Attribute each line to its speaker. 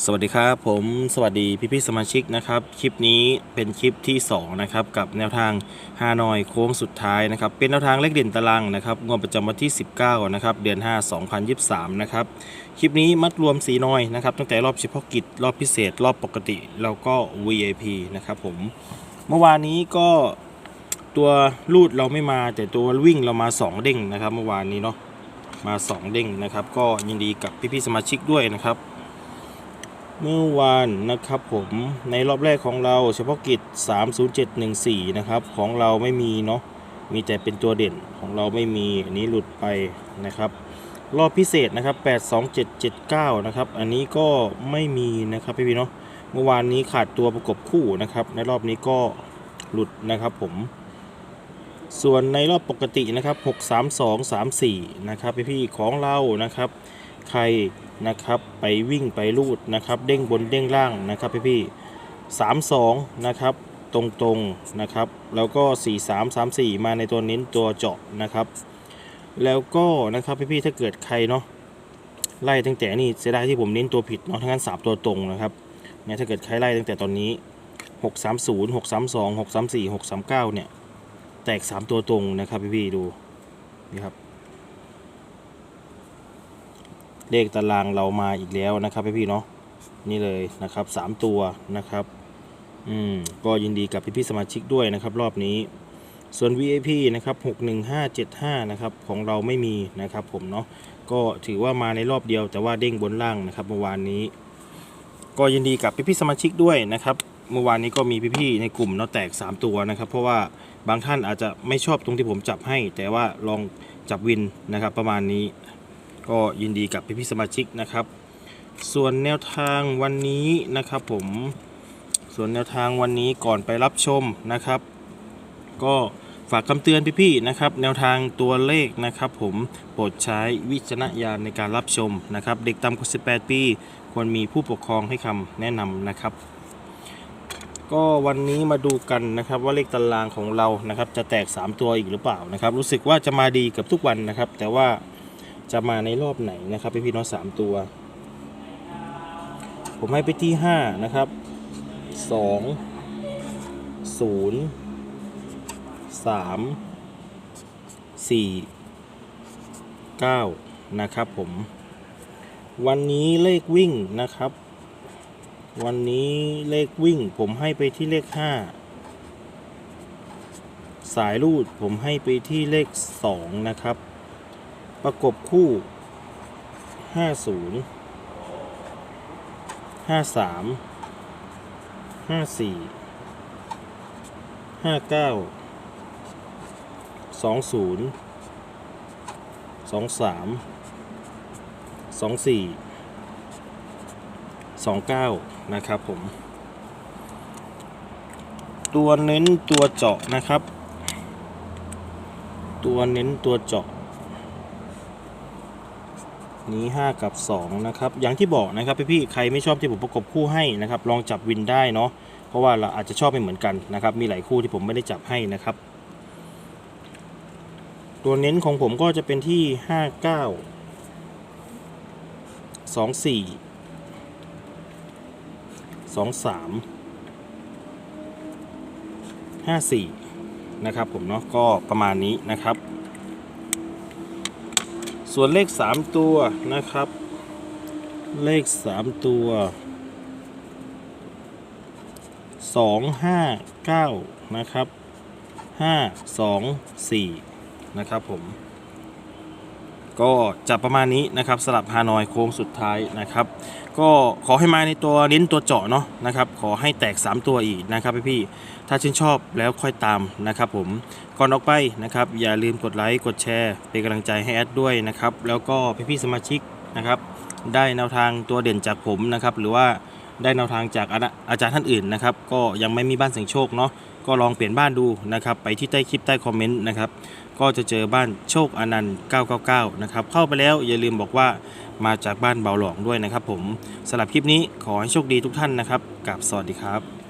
Speaker 1: สวัสดีครับผมสวัสดีพี่พี่สมาชิกนะครับ คลิปนี้เป็นคลิปที่ 2 นะครับ กับแนวทางฮานอยโค้งสุดท้ายนะครับ เป็นแนวทางเลขเด่นตารางนะครับงวดประจำวันที่ 19 นะครับ เดือน 5 2023 นะครับ คลิปนี้มัดรวมสีน้อยนะครับ ตั้งแต่รอบเฉพาะกิจ รอบพิเศษ รอบปกติ แล้วก็ VIP นะครับผมเมื่อวานนี้ก็ตัวลูดเราไม่มาแต่ตัววิ่งเรามา 2 เด้งนะครับ เมื่อวานนี้เนาะมา 2 เด้งนะครับ ก็ยินดีกับพี่พี่สมาชิกด้วยนะครับ เมื่อวานนะครับผมในรอบแรกของเราเฉพาะกิจ 30714 นะครับ ของเราไม่มีเนาะมีแต่เป็นตัวเด่นของเราไม่มีอันนี้หลุดไปนะครับ รอบพิเศษนะครับ 82779 นะครับ อันนี้ก็ไม่มีนะครับพี่พี่เนาะเมื่อวานนี้ขาดตัวประกบคู่นะครับ ในรอบนี้ก็หลุดนะครับผม ส่วนในรอบปกตินะครับ 63234 นะครับพี่พี่ของเรานะครับ ใคร นะครับ ไปวิ่งไปลูดนะครับ เด้งบนเด้งล่างนะครับพี่พี่สามสองนะครับตรงตรงๆนะครับ แล้วก็สี่สามสามสี่มาในตัวเน้นตัวเจาะนะครับ แล้วก็นะครับพี่พี่ๆถ้าเกิดใครเนาะไล่ตั้งแต่นี่เสียดายที่ผมเน้นตัวผิดเนาะทั้งนั้นสามตัวตรงนะครับเนี่ยถ้าเกิดใครไล่ตั้งแต่ตอนนี้หกสามศูนย์หกสามสองหกสามสี่หกสามเก้าเนี่ย แตกสามตัวตรงนะครับพี่พี่ๆดูนี่ครับ เลขตารางเรามาอีกแล้วนะครับพี่ๆเนาะนี่เลยนะครับสามตัวนะครับอืมก็ยินดีกับพี่ๆสมาชิกด้วยนะครับ รอบนี้ ส่วน VIP นะครับ61575นะครับของเราไม่มีนะครับผมเนาะก็ถือว่ามาในรอบเดียวแต่ว่าเด้งบนล่างนะครับเมื่อวานนี้ ก็ยินดีกับพี่ๆสมาชิกด้วยนะครับเมื่อวานนี้ก็มีพี่ๆในกลุ่มเนาะแตก 3 ตัวนะครับ เพราะว่าบางท่านอาจจะไม่ชอบตรงที่ผมจับให้ แต่ว่าลองจับวินนะครับประมาณนี้ ก็ยินดีกับพี่ๆสมาชิกนะครับ ส่วนแนวทางวันนี้นะครับผม ส่วนแนวทางวันนี้ก่อนไปรับชมนะครับ ก็ฝากคำเตือนพี่ๆนะครับ แนวทางตัวเลขนะครับ ผมโปรดใช้วิจารณญาณในการรับชมนะครับ เด็กต่ำกว่า 18 ปี ควรมีผู้ปกครองให้คำแนะนำนะครับ ก็วันนี้มาดูกันนะครับ ว่าเลขตารางของเรานะครับ จะแตก 3 ตัวอีกหรือเปล่านะครับ รู้สึกว่าจะมาดีกับทุกวันนะครับ แต่ว่า จะมาในรอบไหนนะครับพี่พี่น้องสามตัว ผมให้ไปที่ห้านะครับสองศูนย์สามสี่เก้านะครับผม วันนี้เลขวิ่งนะครับ วันนี้เลขวิ่งผมให้ไปที่เลขห้าสายรูดผมให้ไปที่เลขสองนะครับ ประกบคู่ห้าศูนย์ห้าสามห้าสี่ห้าเก้าสองศูนย์สองสามสองสี่สองเก้านะครับผม ตัวเน้นตัวเจาะนะครับ ตัวเน้นตัวเจาะ นี้ 5 กับ 2 นะครับ อย่างที่บอกนะครับพี่ๆใครไม่ชอบที่ผมประกบคู่ให้นะครับ ลองจับวินได้เนาะเพราะว่าเราอาจจะชอบไม่เหมือนกันนะครับ มีหลายคู่ที่ผมไม่ได้จับให้นะครับ ตัวเน้นของผมก็จะเป็นที่ 5 9 2 4 2 3 5 4 นะครับผมเนาะก็ประมาณนี้นะครับ ส่วนเลข 3 ตัวนะครับ เลข 3 ตัว 2 5 9 นะครับ 5 2 4 นะครับผม ก็จะประมาณนี้นะครับสลับฮานอยโค้งสุดท้ายนะครับ ก็ขอให้มาในตัวเน้นตัวเจาะเนาะนะครับ ขอให้แตก 3 ตัวอีกนะครับพี่ๆถ้าชื่นชอบแล้วค่อยตามนะครับ ผมก่อนออกไปนะครับ อย่าลืมกดไลค์กดแชร์เป็นกำลังใจให้แอดด้วยนะครับ แล้วก็พี่ๆสมาชิกนะครับ ได้แนวทางตัวเด่นจากผมนะครับ หรือว่า ได้แนวทางจากอาอาจารย์ท่านอื่นนะครับ ก็ยังไม่มีบ้านเสียงโชคเนาะก็ลองเปลี่ยนบ้านดูนะครับ ไปที่ใต้คลิปใต้คอมเมนต์นะครับ ก็จะเจอบ้านโชคอนันต์ 999 นะครับ เข้าไปแล้วอย่าลืมบอกว่ามาจากบ้านเบาหลองด้วยนะครับผมสำหรับคลิปนี้ขอให้โชคดีทุกท่านนะครับกับสวัสดีครับ